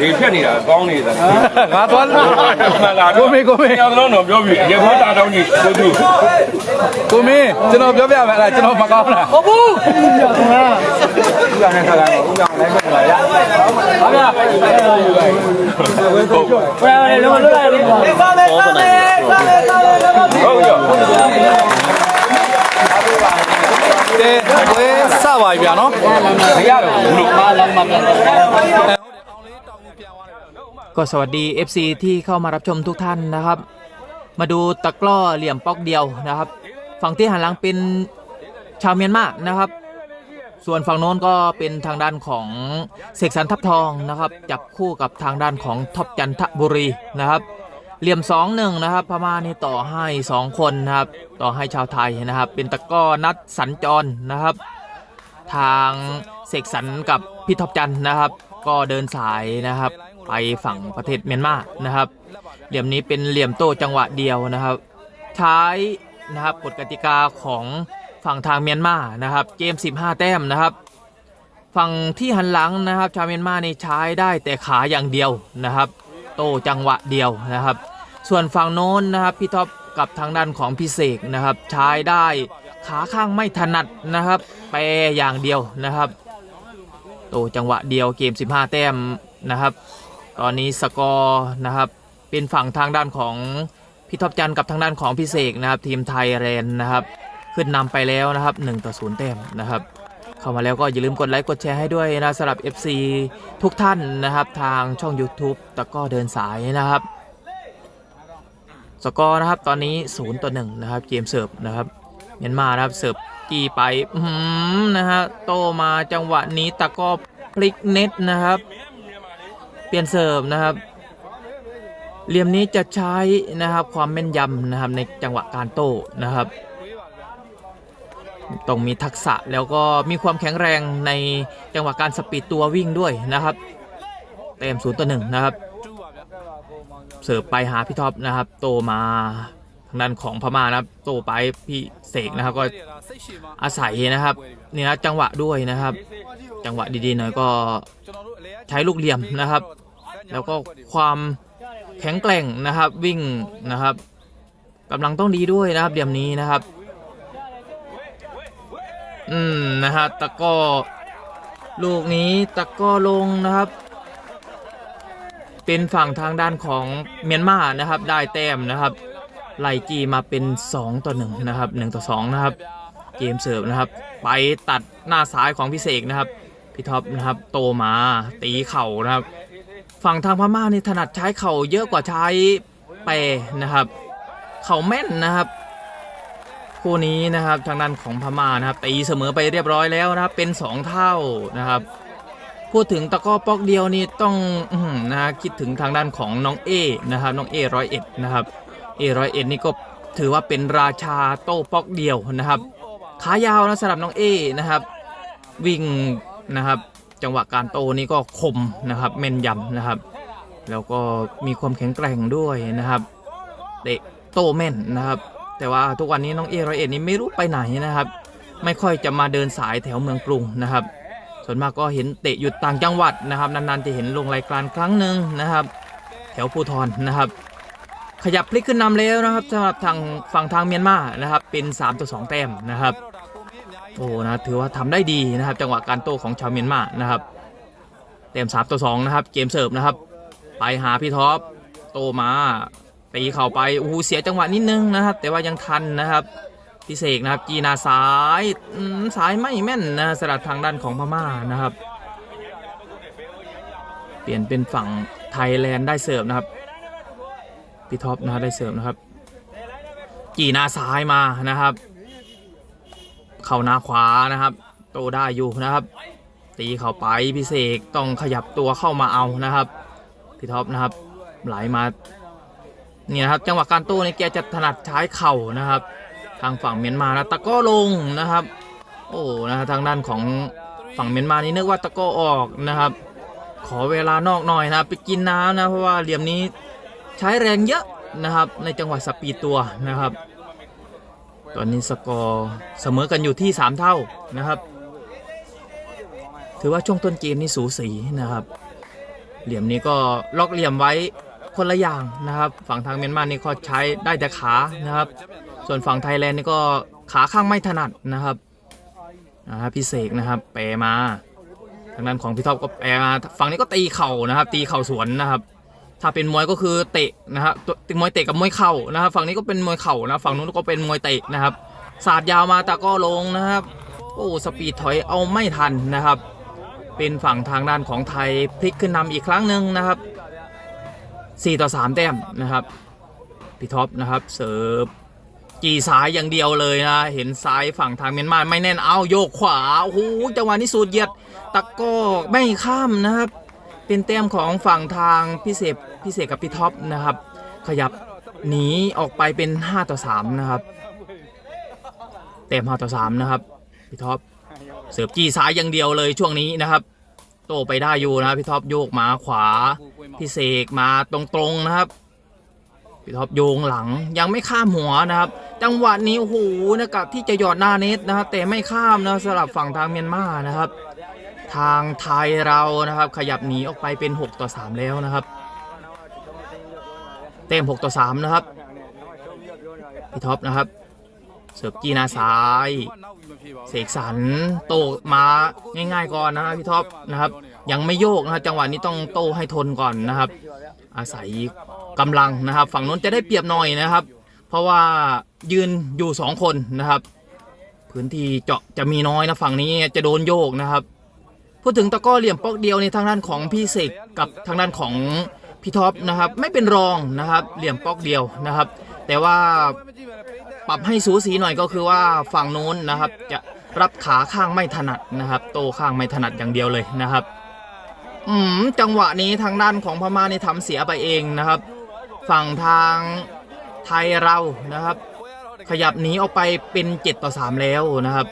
ဒီဖြတ်နေတာကောင်းနေတာငါသွားလာကိုမေကိုမေကျွန်တော်တော့ပြောပြီရေခွားတာတောင်းကြီးကိုသူကိုမေကျွန်တော်ပြောပြမယ်အဲ့ဒါကျွန်တော်မကောင်းလားဟုတ်ဘူးဦးရောင်နဲ့ခါလာဦးရောင်လည်းပြန်လာရဟုတ်လားဘယ်လိုလဲလုံးဝလွတ်လိုက်ပြီစားမယ်စားမယ်စားမယ်စားမယ်ဟုတ်ရော တဲ့ဝဲစပါပြီဗျာနော် မရတော့ဘူးလို့ ก็สวัสดี FC ที่เข้ามารับชมทุกท่านนะครับ มาดูตะกร้อเหลี่ยมป๊อกเดียวนะครับ ฝั่งที่หันหลังเป็นชาวเมียนมานะครับ ส่วนฝั่งโน้นก็เป็นทางด้านของเสกสรรทับทองนะครับ จับคู่กับทางด้านของท็อปจันทบุรีนะครับ เหลี่ยม2อหนึ่งนะครับ พม่านี่ต่อให้ 2 คนนะครับ ต่อให้ชาวไทยนะครับ เป็นตะก้อนัดสัญจรนะครับ ทางเสกสรรกับพี่ท็อปจันนะครับ ก็เดินสายนะครับ ไปฝั่งประเทศเมียนมานะครับ เหลี่ยมนี้เป็นเหลี่ยมโต้จังหวะเดียวนะครับ ใช้นะครับกฎกติกาของฝั่งทางเมียนมานะครับ เกม 15 แต้มนะครับ ฝั่งที่หันหลังนะครับ ชาวเมียนมานี่ใช้ได้แต่ขาอย่างเดียวนะครับ โต้จังหวะเดียวนะครับ ส่วนฝั่งโน้นนะครับพี่ท็อปกับทางด้านของพี่เสกนะครับใช้ได้ขาข้างไม่ถนัดนะครับแปรอย่างเดียวนะครับโตจังหวะเดียวเกม 15 แต้มนะครับ ตอนนี้สกอร์นะครับเป็นฝั่งทางด้านของพี่ท็อปจันทร์กับทางด้านของพี่เสกนะครับทีมไทยแลนด์นะครับ ขึ้นนำไปแล้วนะครับ1ต่อ0แต้มนะครับ เข้ามาแล้วก็อย่าลืมกดไลค์กดแชร์ให้ด้วยนะสำหรับ FC ทุกท่านนะครับ ทางช่อง YouTube ตะก้อเดินสายนะครับ สกอร์นะครับตอนนี้0ต่อ1นะครับเกมเสิร์ฟนะครับเมียนมานะครับเสิร์ฟกีไปนะฮะโตมาจังหวะนี้ตะก้อพลิกเน็ตนะครับ เปลี่ยนเสิร์ฟนะครับเหลี่ยมนี้จะใช้นะครับความแม่นยำนะครับในจังหวะการโต้นะครับ ต้องมีทักษะแล้วก็มีความแข็งแรงในจังหวะการสปีดตัววิ่งด้วยนะครับ เต็มศูนย์ต่อหนึ่งนะครับ เสิร์ฟไปหาพี่ท็อปนะครับ โตมาทางด้านของพม่านะครับ โตไปพี่เสกนะครับก็อาศัยนะครับเนี่ยนะจังหวะด้วยนะครับ จังหวะดีๆหน่อยก็ใช้ลูกเหลี่ยมนะครับ แล้วก็ความแข็งแกร่งนะครับวิ่งนะครับกำลังต้องดีด้วยนะครับเหลี่ยมนี้นะครับ อืมนะฮะตะก้อลูกนี้ตะก้อลงนะครับ เป็นฝั่งทางด้านของเมียนมานะครับ ได้แต้มนะครับไล่จีมาเป็น 2 ต่อ1นะครับ1ต่อ2นะครับ เกมเสิร์ฟนะครับ ไปตัดหน้าซ้ายของพี่เสกนะครับ พี่ท็อปนะครับ โตมาตีเข่านะครับ ฝั่งทางพม่านี่ถนัดใช้เข่าเยอะกว่าใช้เปนะครับ เข่าแม่นนะครับ คู่นี้นะครับทางด้านของพม่านะครับตีเสมอไปเรียบร้อยแล้วนะครับเป็น 2 เท่านะครับ พูดถึงตะก้อปอกเดียวนี่ต้องอนะคิดถึงทางด้านของน้องเอนะครับน้องเอร้อยเอ็ดนะครับเอร้อยเอ็ดนี่ก็ถือว่าเป็นราชาโต้ปอกเดียวนะครับขายาวนะสำหรับน้องเอนะครับ วิ่งนะครับจังหวะการโตนี่ก็คมนะครับแม่นยำนะครับ แล้วก็มีความแข็งแกร่งด้วยนะครับเตะโตแม่นนะครับ แต่ว่าทุกวันนี้น้องเอร้อยเอ็ดนี่ไม่รู้ไปไหนนะครับ ไม่ค่อยจะมาเดินสายแถวเมืองกรุงนะครับ ส่วนมากก็เห็นเตะอยู่ต่างจังหวัดนะครับ นานๆจะเห็นลงรายการครั้งหนึ่งนะครับ แถวภูทรนะครับ ขยับพลิกขึ้นนำแล้วนะครับสำหรับทางฝั่งทางเมียนมานะครับ เป็น3ต่อ2แต้มนะครับโอ้นะถือว่าทำได้ดีนะครับ จังหวะการโต้ของชาวเมียนมานะครับเต็ม3ต่อ2นะครับ เกมเสิร์ฟนะครับ ไปหาพี่ท็อปโตมา ตีเข่าไปโอ้โหเสียจังหวะนิดนึงนะครับ แต่ว่ายังทันนะครับพิเศษนะครับ จีนาซ้ายอืมซ้ายไม่แม่นนะสลับทางด้านของพม่านะครับ เปลี่ยนเป็นฝั่งไทยแลนด์ได้เสิร์ฟนะครับพี่ท็อปนะได้เสิร์ฟนะครับ จีนาซ้ายมานะครับ เข่าหน้าขวานะครับ โตได้อยู่นะครับ ตีเข้าไปพิเศษต้องขยับตัวเข้ามาเอานะครับพี่ท็อปนะครับ ไหลมา เนี่นะครับจังหวะการโต้นี่แกจะถนัดใช้เข่านะครับ ทางฝั่งเมียนมานะตะก้อลงนะครับ โอ้นะฮะทางด้านของฝั่งเมียนมานี่นึกว่าตะก้อออกนะครับ ขอเวลานอกหน่อยนะไปกินน้ำนะเพราะว่าเหลี่ยมนี้ใช้แรงเยอะนะครับ ในจังหวะสปีดตัวนะครับ ตอนนี้สกอร์เสมอกันอยู่ที่ 3 เท่านะครับ ถือว่าช่วงต้นเกมนี่สูสีนะครับ เหลี่ยมนี้ก็ล็อกเหลี่ยมไว้ คนละอย่างนะครับ ฝั่งทางเมียนมานี่ก็ใช้ได้แต่ขานะครับ ส่วนฝั่งไทยแลนด์นี่ก็ขาข้างไม่ถนัดนะครับนะครับพี่เสกนะครับแปรมาทางด้านของพี่ท็อปก็แปรมาฝั่งนี้ก็ตีเข่านะครับ ตีเข่าสวนนะครับ ถ้าเป็นมวยก็คือเตะนะครับตัวมวยเตะกับมวยเข่านะครับ ฝั่งนี้ก็เป็นมวยเข่านะฝั่งนู้นก็เป็นมวยเตะนะครับสาดยาวมาแต่ก็ลงนะครับ โอ้สปีดถอยเอาไม่ทันนะครับ เป็นฝั่งทางด้านของไทยพลิกขึ้นนำอีกครั้งหนึ่งนะครับ 4 ต่อ 3 แต้มนะครับพี่ท็อปนะครับเสิร์ฟจีซ้ายอย่างเดียวเลยนะเห็นซ้ายฝั่งทางเมียนมาไม่แน่นเอาโยกขวาโอ้โหจังหวะนี้สูดเหยียดตะก้อไม่ข้ามนะครับ เป็นแต้มของฝั่งทางพิเศษพิเศษกับพี่ท็อปนะครับ ขยับหนีออกไปเป็น 5 ต่อ 3 นะครับแต้ม5ต่อ 3 นะครับพี่ท็อปเสิร์ฟจี้ซ้ายอย่างเดียวเลยช่วงนี้นะครับ โตไปได้อยู่นะพี่ท็อปโยกมาขวา พี่เสกมาตรงๆนะครับ พี่ท็อปโยงหลังยังไม่ข้ามหัวนะครับ จังหวะนี้โอ้โหนะครับที่จะหยอดหน้าเน็ตนะครับแต่ไม่ข้ามนะสำหรับฝั่งทางเมียนมานะครับ ทางไทยเรานะครับ ขยับหนีออกไปเป็น 6 ต่อ 3 แล้วนะครับ เต็ม 6 ต่อ 3 นะครับ พี่ท็อปนะครับ เสิร์ฟกีนาซ้าย เสกสรรโตมาง่าย ๆ ก่อนนะครับพี่ท็อปนะครับ ยังไม่โยกนะครับจังหวะนี้ต้องโตให้ทนก่อนนะครับ อาศัยกำลังนะครับ ฝั่งนู้นจะได้เปรียบหน่อยนะครับ เพราะว่ายืนอยู่สองคนนะครับ พื้นที่เจาะจะมีน้อยนะฝั่งนี้จะโดนโยกนะครับ พูดถึงตะก้อเหลี่ยมปอกเดียวในทางด้านของพี่เสกกับทางด้านของพี่ท็อปนะครับ ไม่เป็นรองนะครับ เหลี่ยมปอกเดียวนะครับ แต่ว่า ปรับให้สูสีหน่อยก็คือว่าฝั่งโน้นนะครับ จะรับขาข้างไม่ถนัดนะครับ โตข้างไม่ถนัดอย่างเดียวเลยนะครับ อืมจังหวะนี้ทางด้านของพม่านี่ทำเสียไปเองนะครับ ฝั่งทางไทยเรานะครับ ขยับหนีออกไปเป็น7ต่อ3แล้วนะครับ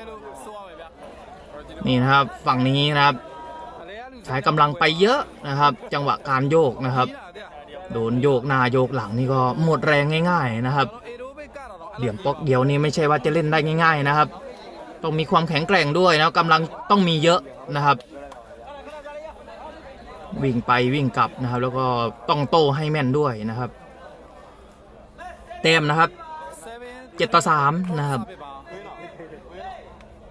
นี่นะครับฝั่งนี้นะครับใช้กำลังไปเยอะนะครับ จังหวะการโยกนะครับ โดนโยกหน้าโยกหลังนี่ก็หมดแรงง่าย ๆนะครับ เหลี่ยมปอกเดียวนี่ไม่ใช่ว่าจะเล่นได้ง่าย ๆนะครับ ต้องมีความแข็งแกร่งด้วยนะกำลังต้องมีเยอะนะครับ วิ่งไปวิ่งกลับนะครับ แล้วก็ต้องโต้ให้แม่นด้วยนะครับ เต็มนะครับเจ็ดต่อสามนะครับ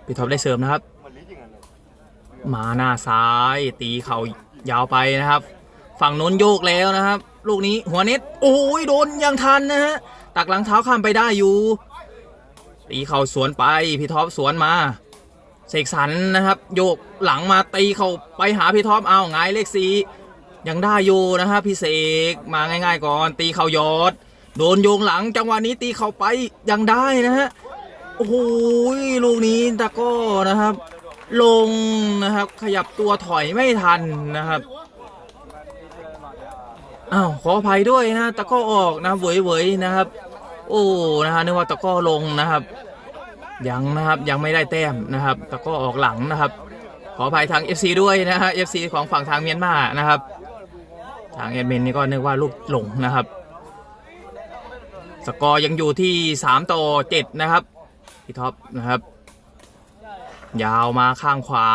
พี่ท็อปได้เสริมนะครับ มาหน้าซ้ายตีเข่ายาวไปนะครับ ฝั่งโน้นโยกแล้วนะครับ ลูกนี้หัวเน็ตโอ้ยโดนยังทันนะฮะตักหลังเท้าข้ามไปได้อยู่ตีเข่าสวนไปพี่ท็อปสวนมาเสกสรรนะครับ โยกหลังมาตีเข่าไปหาพี่ท็อปเอาไงาเลขสียังได้อยู่นะฮะพี่เสกมาง่ายๆ ก่อน ตีเข่ายอด โดนโยงหลังจังหวะนี้ตีเข่าไปยังได้นะฮะโอ้โหลูกนี้ตะก้นะครับ ลงนะครับขยับตัวถอยไม่ทันนะครับ อ้าวขออภัยด้วยนะตะก้อออกนะเวยๆนะครับ โอ้นะฮะนึกว่าตะก้อลงนะครับ ยังนะครับยังไม่ได้แต้มนะครับ ตะก้อออกหลังนะครับ ขออภัยทาง FC ด้วยนะฮะ FC ของฝั่งทางเมียนมานะครับ ทางเอดมินนี่ก็นึกว่าลูกหลงนะครับ สกอร์ยังอยู่ที่ 3 ต่อ 7 นะครับพี่ท็อปนะครับ ยาวมาข้างขวา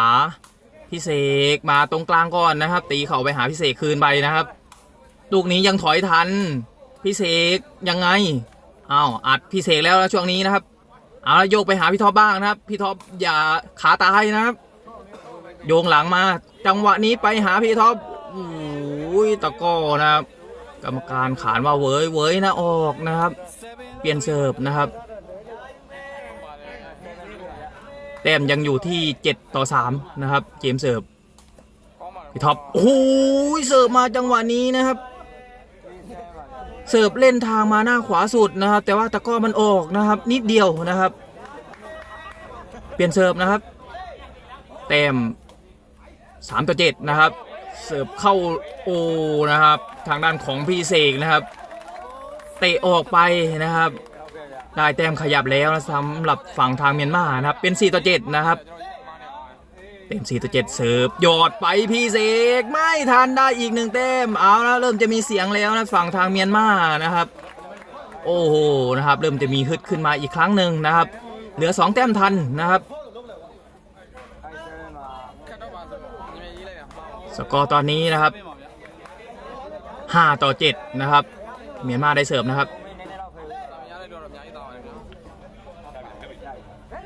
พี่เสกมาตรงกลางก่อนนะครับ ตีเข่าไปหาพี่เสกคืนไปนะครับ ลูกนี้ยังถอยทัน พี่เสกยังไงอ้าวอัดพี่เสกแล้วนะช่วงนี้นะครับ เอาละโยกไปหาพี่ท็อปบ้างนะครับ พี่ท็อปอย่าขาตายนะครับ โยงหลังมา จังหวะนี้ไปหาพี่ท็อปโอ้ยตะก้อนะครับ กรรมการขานว่าเว้ยเว้ยนะออกนะครับ เปลี่ยนเสิร์ฟนะครับแต้มยังอยู่ที่ 7 ต่อ 3 นะครับ เกมเสิร์ฟพี่ท็อปโอ้โหเสิร์ฟมาจังหวะนี้นะครับ เสิร์ฟเล่นทางมาหน้าขวาสุดนะครับ แต่ว่าตะก้อมันออกนะครับ นิดเดียวนะครับ เปลี่ยนเสิร์ฟนะครับแต้ม3ต่อ7นะครับ เสิร์ฟเข้าโอนะครับ ทางด้านของพี่เสกนะครับ เตะออกไปนะครับ ได้แต้มขยับแล้วนะสำหรับฝั่งทางเมียนมานะครับ เป็น 4 ต่อ 7 นะครับ เต็ม4ต่อ7เสิร์ฟยอดไปพี่เสกไม่ทันได้อีกหนึ่งแต้มเอาแล้วเริ่มจะมีเสียงแล้วนะฝั่งทางเมียนมานะครับ โอ้โหนะครับ เริ่มจะมีฮึดขึ้นมาอีกครั้งหนึ่งนะครับ เหลือ 2 แต้มทันนะครับสกอร์ตอนนี้นะครับ 5 ต่อ 7 นะครับ เมียนมาได้เสิร์ฟนะครับ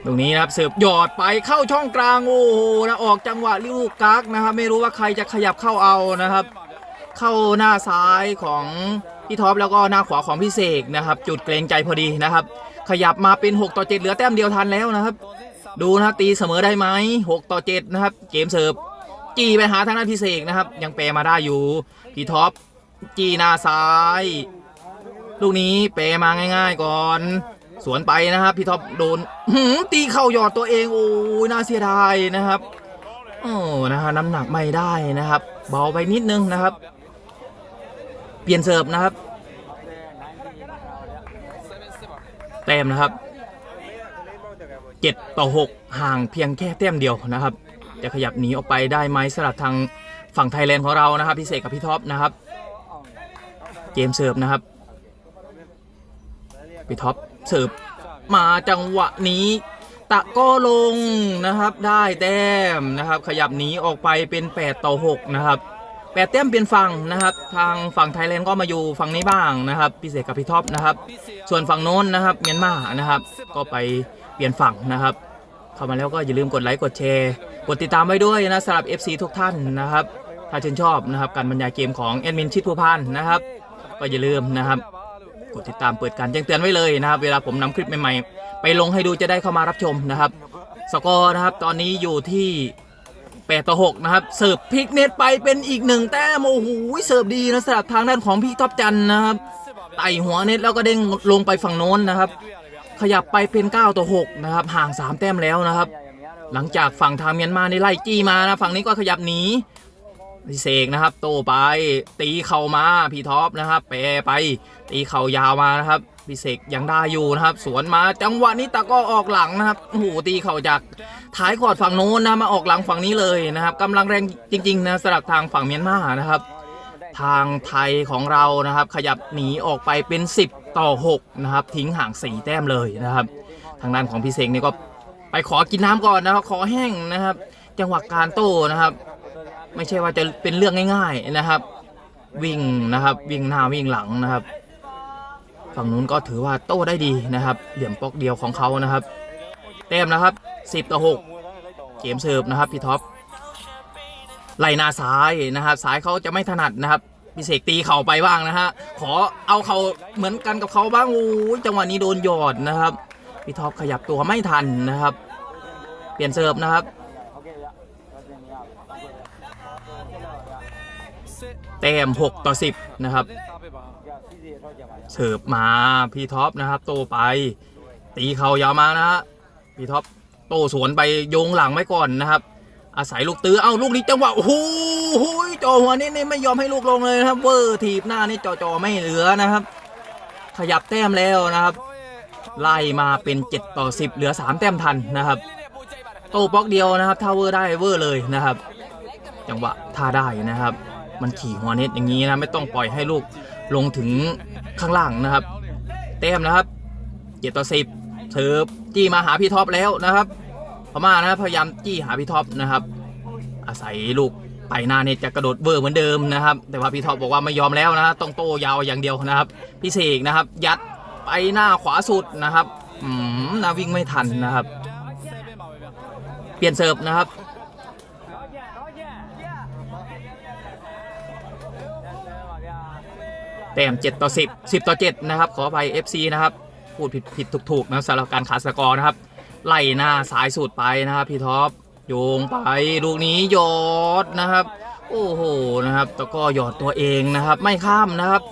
ตรงนี้นะครับเสิร์ฟหยอดไปเข้าช่องกลางโอ้โหนะออกจังหวะลูกกักนะครับ ไม่รู้ว่าใครจะขยับเข้าเอานะครับ เข้าหน้าซ้ายของพี่ท็อปแล้วก็หน้าขวาของพี่เสกนะครับ จุดเกรงใจพอดีนะครับ ขยับมาเป็น 6 ต่อ 7 เหลือแต้มเดียวทันแล้วนะครับ ดูนะครับตีเสมอได้ไหม6ต่อ 7 นะครับ เกมเสิร์ฟจี้ไปหาทางด้านพี่เสกนะครับ ยังแปรมาได้อยู่พี่ท็อปจี้หน้าซ้าย ลูกนี้เปมาง่าย ๆ ก่อน สวนไปนะครับ พี่ท็อปโดนตีเข่าหยอดตัวเองโอ้ยน่าเสียดายนะครับโอ้นะฮะน้ำหนักไม่ได้นะครับ เบาไปนิดนึงนะครับ เปลี่ยนเสิร์ฟนะครับแต้มนะครับ7ต่อ6ห่างเพียงแค่แต้มเดียวนะครับ จะขยับหนีออกไปได้ไหมสำหรับทางฝั่งไทยแลนด์ของเรานะครับพี่เสกกับพี่ท็อปนะครับ เกมเสิร์ฟนะครับพี่ท็อป เสิร์ฟมาจังหวะนี้ ตะก็ลงนะครับ ได้แต้มนะครับ ขยับหนีออกไปเป็น 8 ต่อ 6 นะครับแปดแต้มเป็นฝั่งนะครับ ทางฝั่งไทยแลนด์ก็มาอยู่ฝั่งนี้บ้างนะครับพิเศษกับพี่ท็อปนะครับ ส่วนฝั่งโน้นนะครับเมียนมานะครับ ก็ไปเปลี่ยนฝั่งนะครับ เข้ามาแล้วก็อย่าลืมกดไลค์กดแชร์กดติดตามไว้ด้วยนะสำหรับ FC ทุกท่านนะครับ ถ้าชื่นชอบนะครับการบรรยายเกมของแอดมินชิดผู้พันนะครับ ก็อย่าลืมนะครับ กดติดตามเปิดการแจ้งเตือนไว้เลยนะครับ เวลาผมนำคลิปใหม่ๆ ไปลงให้ดูจะได้เข้ามารับชมนะครับ สกอร์นะครับตอนนี้อยู่ที่8ต่อ6นะครับเสิร์ฟพิกเน็ตไปเป็นอีกหนึ่งแต้มโอ้โหเสิร์ฟดีนะสำหรับทางด้านของพี่ท็อปจันนะครับไต่หัวเน็ตแล้วก็เด้งลงไปฝั่งโน้นนะครับ ขยับไปเป็น9ต่อ6นะครับห่าง 3 แต้มแล้วนะครับ หลังจากฝั่งทางเมียนมานี่ไล่จี้มานะฝั่งนี้ก็ขยับหนี พี่เสกนะครับ โตไปตีเข่ามาพี่ท็อปนะครับแปรไป ตีเข่ายาวมานะครับพี่เสกยังได้อยู่นะครับ สวนมาจังหวะนี้ตะก็ออกหลังนะครับโอ้โหตีเข่าจากท้ายขอดฝั่งโน้นนะมาออกหลังฝั่งนี้เลยนะครับกำลังแรงจริงๆนะสำหรับทางฝั่งเมียนมานะครับ ทางไทยของเรานะครับ ขยับหนีออกไปเป็น 10 ต่อ 6 นะครับ ทิ้งห่าง4แต้มเลยนะครับ ทางด้านของพี่เสกนี่ก็ไปขอกินน้ำก่อนนะครับขอแห้งนะครับ จังหวะการโต้นะครับ ไม่ใช่ว่าจะเป็นเรื่องง่าย ๆนะครับ วิ่งนะครับวิ่งหน้าวิ่งหลังนะครับ ฝั่งนู้นก็ถือว่าโต้ได้ดีนะครับ เหลี่ยมปอกเดียวของเขานะครับแต้มนะครับ 10ต่อ6เกมเสิร์ฟนะครับพี่ท็อปไหลหน้าซ้ายนะครับซ้ายเขาจะไม่ถนัดนะครับพิเศษตีเข่าไปบ้างนะฮะขอเอาเขาเหมือนกันกับเขาบ้างโอ้ยจังหวะนี้โดนหยอดนะครับพี่ท็อปขยับตัวไม่ทันนะครับ เปลี่ยนเสิร์ฟนะครับ แต้ม6ต่อ10 นะครับ เสิร์ฟมาพี่ท็อปนะครับ โตไป ตีเข่ายาวมานะฮะพี่ท็อปโตสวนไปโยงหลังไว้ก่อนนะครับ อาศัยลูกตื้อเอ้าลูกนี้จังหวะโอ้โหจ่อหัวนี่นี่ไม่ยอมให้ลูกลงเลยนะครับ เวอร์ทีบหน้านี่จ่อจ่อไม่เหลือนะครับ ขยับแต้มแล้วนะครับ ไล่มาเป็น7ต่อ10 เหลือ 3 แต้มทันนะครับ โตบล็อกเดียวนะครับถ้าเวอร์ได้เวอร์เลยนะครับ จังหวะท่าได้นะครับ มันขี่หัวเน็ตอย่างนี้นะไม่ต้องปล่อยให้ลูกลงถึงข้างล่างนะครับแต้มนะครับ7ต่อ10เสิร์ฟจี้มาหาพี่ท็อปแล้วนะครับพม่านะพยายามจี้หาพี่ท็อปนะครับ อาศัยลูกไปหน้าเนี่ยจะกระโดดเบอร์เหมือนเดิมนะครับ แต่ว่าพี่ท็อปบอกว่าไม่ยอมแล้วนะต้องโตยาวอย่างเดียวนะครับ พี่เสกนะครับ ยัดไปหน้าขวาสุดนะครับ อืมนาวิ่งไม่ทันนะครับ เปลี่ยนเสิร์ฟนะครับ แต้ม7ต่อ10 10 ต่อ 7 นะครับ ขอไป FC นะครับ พูดผิดผิดถูกๆนะสำหรับการขาดสกอร์นะครับ ไล่หน้าสายสุดไปนะครับพี่ท็อปโยงไปลูกนี้ยอดนะครับ โอ้โหนะครับตะก้อหยอดตัวเองนะครับ ไม่ข้ามนะครับ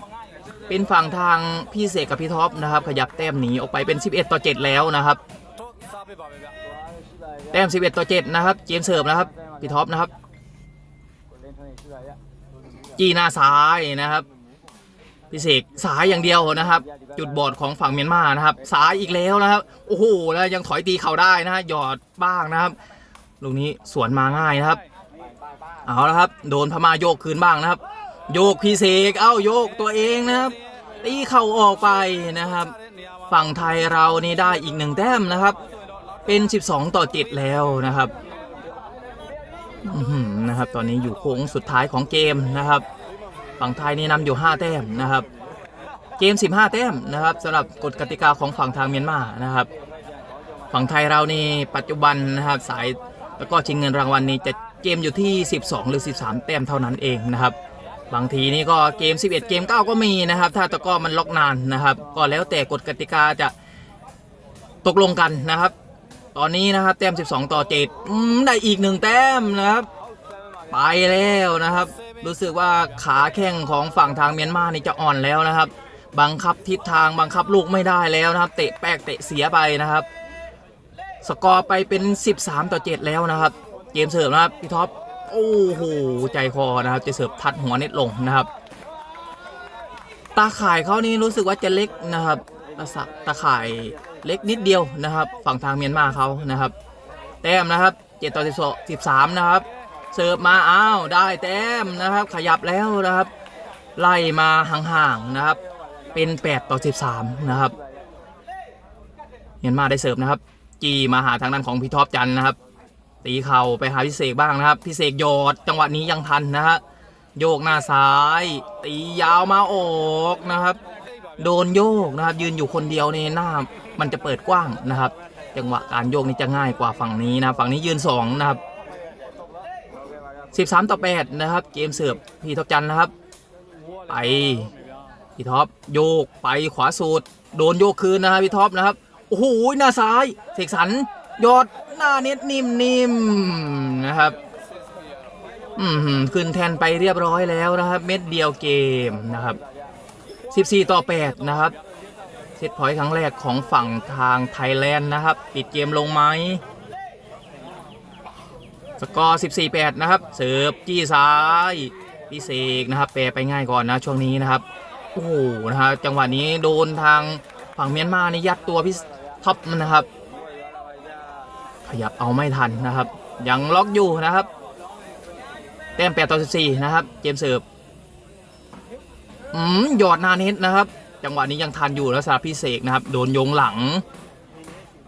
เป็นฝั่งทางพี่เสกกับพี่ท็อปนะครับ ขยับแต้มหนีออกไปเป็น 11 ต่อ 7 แล้วนะครับ แต้ม 11 ต่อ 7 นะครับ เจมส์เสิร์ฟนะครับพี่ท็อปนะครับ จีหน้าซ้ายนะครับ พิเศษสายอย่างเดียวนะครับ จุดบอดของฝั่งเมียนมานะครับ สายอีกแล้วนะครับโอ้โหแล้วยังถอยตีเข่าได้นะฮะหยอดบ้างนะครับลูกนี้สวนมาง่ายนะครับ เอาละครับ โดนพม่าโยกคืนบ้างนะครับ โยกพิเศษเอ้าโยกตัวเองนะครับตีเข่าออกไปนะครับ ฝั่งไทยเรานี่ได้อีกหนึ่งแต้มนะครับ เป็น 12 ต่อ 7 แล้วนะครับนะครับ ตอนนี้อยู่โค้งสุดท้ายของเกมนะครับ ฝั่งไทยนี่นำอยู่ 5 แต้มนะครับ เกม 15 แต้มนะครับสำหรับกฎกติกาของฝั่งทางเมียนมานะครับ ฝั่งไทยเรานี่ปัจจุบันนะครับสายแล้วก็ชิงเงินรางวัลนี้จะเกมอยู่ที่ 12 หรือ 13 แต้มเท่านั้นเองนะครับบางทีนี่ก็เกม 11 เกม 9 ก็มีนะครับ ถ้าตะก้อมันล็อกนานนะครับ ก็แล้วแต่กฎกติกาจะตกลงกันนะครับ ตอนนี้นะครับแต้ม 12 ต่อ7ได้อีกหนึ่งแต้มนะครับ ไปแล้วนะครับ รู้สึกว่าขาแข้งของฝั่งทางเมียนมานี่จะอ่อนแล้วนะครับ บังคับทิศทางบังคับลูกไม่ได้แล้วนะครับ เตะแป๊กเตะเสียไปนะครับ สกอร์ไปเป็น 13 ต่อ 7 แล้วนะครับ เกมเสิร์ฟนะครับพี่ท็อปโอ้โหใจคอนะครับจะเสิร์ฟทัดหัวเน็ตลงนะครับ ตาข่ายเขานี่รู้สึกว่าจะเล็กนะครับตาสะตาข่ายเล็กนิดเดียวนะครับ ฝั่งทางเมียนมาเขานะครับ แต้มนะครับ7ต่อ12 13นะครับ เสิร์ฟมาอ้าวได้แต้มนะครับ ขยับแล้วนะครับ ไล่มาห่างๆนะครับ เป็น8ต่อ13นะครับเมียนมาได้เสิร์ฟนะครับ จีมาหาทางด้านของพี่ท็อปจันนะครับ ตีเข่าไปหาพิเศษบ้างนะครับพิเศษโยดจังหวะนี้ยังทันนะฮะโยกหน้าซ้าย ตียาวมาออกนะครับ โดนโยกนะครับ ยืนอยู่คนเดียวในหน้ามันจะเปิดกว้างนะครับ จังหวะการโยกนี่จะง่ายกว่าฝั่งนี้นะฝั่งนี้ยืนสองนะครับ 13 ต่อ 8 นะครับ เกมเสิร์ฟพี่ท็อปจันนะครับ ไปพี่ท็อปโยกไปขวาสุดโดนโยกคืนนะครับพี่ท็อปนะครับโอ้โหหน้าซ้ายเสกสรรยอดหน้าเน็ตนิ่มๆนะครับอืมขึ้นแทนไปเรียบร้อยแล้วนะครับ เม็ดเดียวเกมนะครับ 14 ต่อ 8 นะครับเซตพอยต์ครั้งแรกของฝั่งทางไทยแลนด์นะครับ ปิดเกมลงไหม สกอร์ 14 8 นะครับ เสิร์ฟจี้ซ้ายพี่เสกนะครับแปรไปง่ายก่อนนะช่วงนี้นะครับ โอ้โหนะฮะจังหวะนี้โดนทางฝั่งเมียนมานี่ยัดตัวพี่ท็อปนะครับ ขยับเอาไม่ทันนะครับ ยังล็อกอยู่นะครับ แต้ม8ต่อ14 นะครับ เกมเสิร์ฟอืมหยอดนาเน็ตนะครับ จังหวะนี้ยังทันอยู่แล้วสำหรับพี่เสกนะครับ โดนโยงหลัง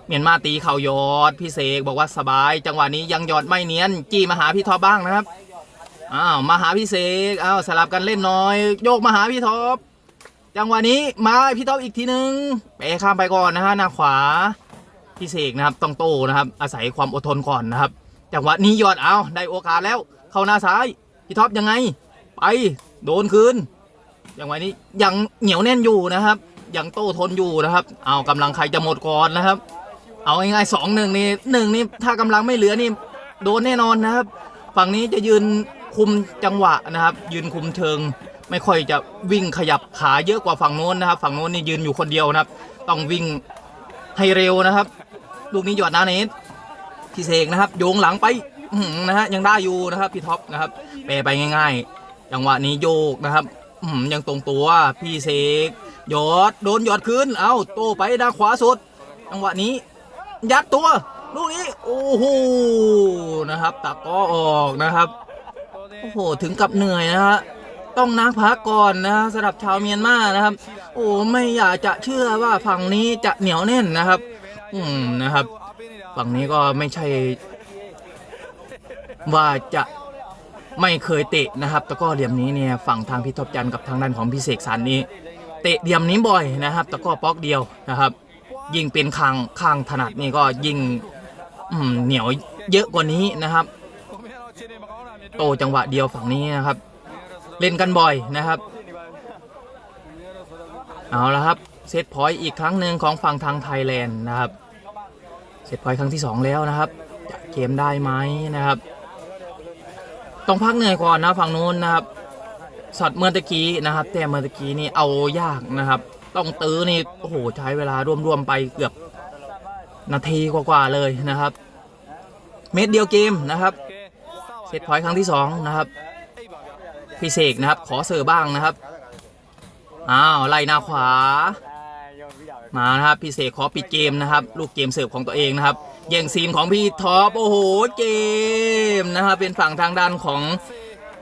เมียนมาตีเข่ายอดพี่เสกบอกว่าสบาย จังหวะนี้ยังยอดไม่เนียน จี้มาหาพี่ท็อปบ้างนะครับอ้าวมาหาพี่เสกอ้าวสลับกันเล่นน่อย โยกมาหาพี่ท็อปจังหวะนี้มาพี่ท็อปอีกทีนึงเปข้ามไปก่อนนะฮะหน้าขวาพี่เสกนะครับต้องโตนะครับ อาศัยความอดทนก่อนนะครับ จังหวะนี้ยอดเอาได้โอกาสแล้ว เข้าหน้าซ้ายพี่ท็อปยังไง ไปโดนคืนจังหวะนี้ยังเหนียวแน่นอยู่นะครับ ยังโตทนอยู่นะครับ เอากำลังใครจะหมดก่อนนะครับ เอาง่ายๆสองหนึ่งนี่หนึ่งนี่ถ้ากำลังไม่เหลือนี่โดนแน่นอนนะครับ ฝั่งนี้จะยืนคุมจังหวะนะครับ ยืนคุมเชิง ไม่ค่อยจะวิ่งขยับขาเยอะกว่าฝั่งโน้นนะครับ ฝั่งโน้นนี่ยืนอยู่คนเดียวนะครับ ต้องวิ่งให้เร็วนะครับ ลูกนี้หยอดหนาเนตพี่เสกนะครับ โยงหลังไปนะฮะยังได้อยู่นะครับพี่ท็อปนะครับแปไปง่าย ๆ จังหวะนี้โยกนะครับยังตรงตัวพี่เสกหยอดโดนหยอดคืนเอาโตไปด้านขวาสุด จังหวะนี้ ยัดตัวลูกนี้โอ้โหนะครับ ตักก็ออกนะครับโอ้โหถึงกับเหนื่อยนะฮะต้องนักพักก่อนนะสำหรับชาวเมียนมานะครับ โอ้ไม่อยากจะเชื่อว่าฝั่งนี้จะเหนียวแน่นนะครับ อืมนะครับ ฝั่งนี้ก็ไม่ใช่ ว่าจะไม่เคยเตะนะครับต่ก็เหลี่ยมนี้เนี่ยฝั่งทางพี่ทบจันกับทางด้านของพี่เสกสรรนี้ เตะเหลี่ยมนี้บ่อยนะครับต่ก็ป๊อกเดียวนะครับ ยิ่งเป็นคางคางถนัดนี่ก็ยิ่งเหนียวเยอะกว่านี้นะครับ โตจังหวะเดียวฝั่งนี้นะครับ เล่นกันบ่อยนะครับ เอาละครับเซตพอยต์อีกครั้งหนึ่งของฝั่งทางไทยแลนด์นะครับเซตพอยต์ครั้งที่ 2 แล้วนะครับจะเกมได้ไหมนะครับ ต้องพักเหนื่อยก่อนนะฝั่งนู้นนะครับช็อตเมื่อตะกี้นะครับ แต่เมื่อตะกี้นี่เอายากนะครับ ต้องตื้อนี่โอ้โหใช้เวลารวมๆไปเกือบนาทีกว่าๆเลยนะครับ เม็ดเดียวเกมนะครับเซตพอยต์ครั้งที่สองนะครับพี่เสกนะครับ ขอเสิร์ฟบ้างนะครับอ้าวไล่หน้าขวา มานะครับพี่เสกขอปิดเกมนะครับ ลูกเกมเสิร์ฟของตัวเองนะครับแย่งซีนของพี่ท็อปโอ้โหเกมนะครับเป็นฝั่งทางด้านของ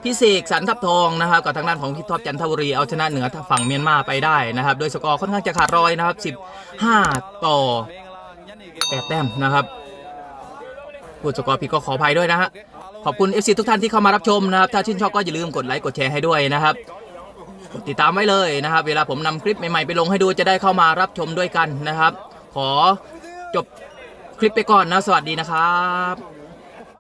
พี่เสกสันทับทองนะครับกับทางด้านของพี่ท็อปจันทบุรีเอาชนะเหนือฝั่งเมียนมาไปได้นะครับ โดยสกอร์ค่อนข้างจะขาดรอยนะครับ 15 ต่อ8แต้มนะครับพูดสกอร์ผิดก็ขออภัยด้วยนะฮะขอบคุณ FC ทุกท่านที่เข้ามารับชมนะครับ ถ้าชื่นชอบก็อย่าลืมกดไลค์กดแชร์ให้ด้วยนะครับกดติดตามไว้เลยนะครับ เวลาผมนำคลิปใหม่ๆไปลงให้ดูจะได้เข้ามารับชมด้วยกันนะครับ ขอจบคลิปไปก่อนนะ สวัสดีนะครับ